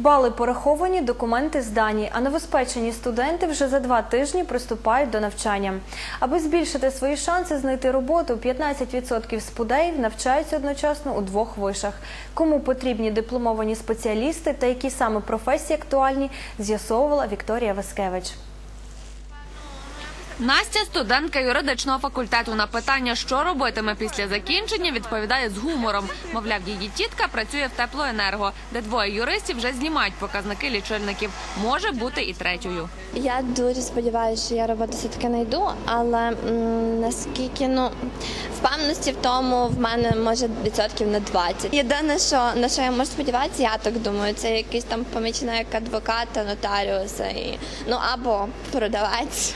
Бали пораховані, документи здані, а новоспечені студенти вже за два тижні приступають до навчання. Аби збільшити свої шанси знайти роботу, 15% спудеїв навчаються одночасно у двох вишах. Кому потрібні дипломовані спеціалісти та які саме професії актуальні, з'ясовувала Вікторія Васкевич. Настя, студентка юридичного факультету, на питання, що робитиме після закінчення, відповідає з гумором. Мовляв, її тітка працює в теплоенерго, де двоє юристів вже знімають показники лічильників. Може бути і третьою. Я дуже сподіваюся, що я роботу все таки знайду, але наскільки ну впевненості в тому в мене може відсотків на 20. Єдине, що на що я можу сподіватися, я так думаю, це якийсь там помічник адвоката, нотаріуса і ну або продавець.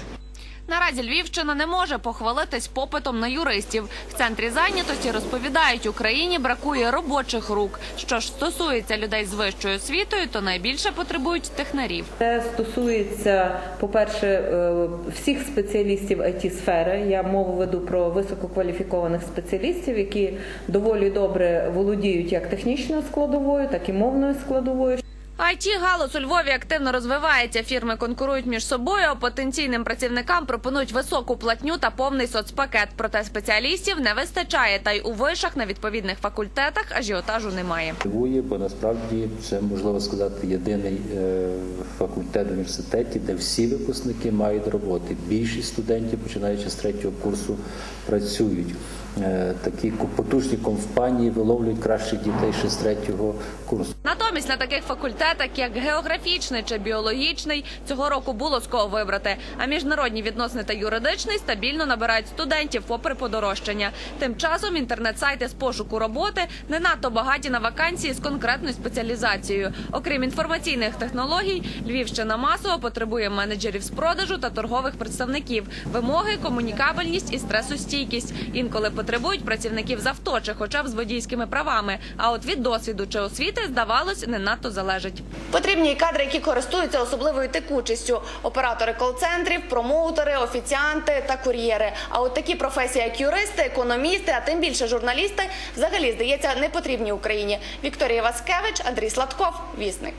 Наразі Львівщина не може похвалитись попитом на юристів. В центрі зайнятості розповідають, Україні бракує робочих рук. Що ж стосується людей з вищою освітою, то найбільше потребують технарів. Це стосується, по-перше, е, всіх спеціалістів it сфери Я мову веду про висококваліфікованих спеціалістів, які доволі добре володіють як технічною складовою, так і мовною складовою. It галузь у Львові активно розвивається. Фірми конкурують між собою. а Потенційним працівникам пропонують високу платню та повний соцпакет. Проте спеціалістів не вистачає. Та й у вишах на відповідних факультетах ажіотажу немає. Дивує, бо насправді це можливо сказати єдиний е, факультет в університеті, де всі випускники мають роботи. Більшість студентів, починаючи з третього курсу, працюють. Е, Такі потужні компанії виловлюють кращих дітей ще з третього курсу. Натомість на таких факультетах, як географічний чи біологічний, цього року було з кого вибрати. А міжнародні відносини та юридичний стабільно набирають студентів попри подорожчання. Тим часом інтернет-сайти з пошуку роботи не надто багаті на вакансії з конкретною спеціалізацією. Окрім інформаційних технологій, Львівщина масово потребує менеджерів з продажу та торгових представників. Вимоги, комунікабельність і стресостійкість. Інколи потребують працівників з авто чи хоча б з водійськими правами. А от від досвіду чи освіти, здавалось, не надто залежить. Потрібні і кадри, які користуються особливою текучістю: оператори кол-центрів, промоутери, офіціанти та кур'єри. А от такі професії, як юристи, економісти, а тим більше журналісти, взагалі здається, не потрібні Україні. Вікторія Васкевич, Андрій Сладков, Вісник.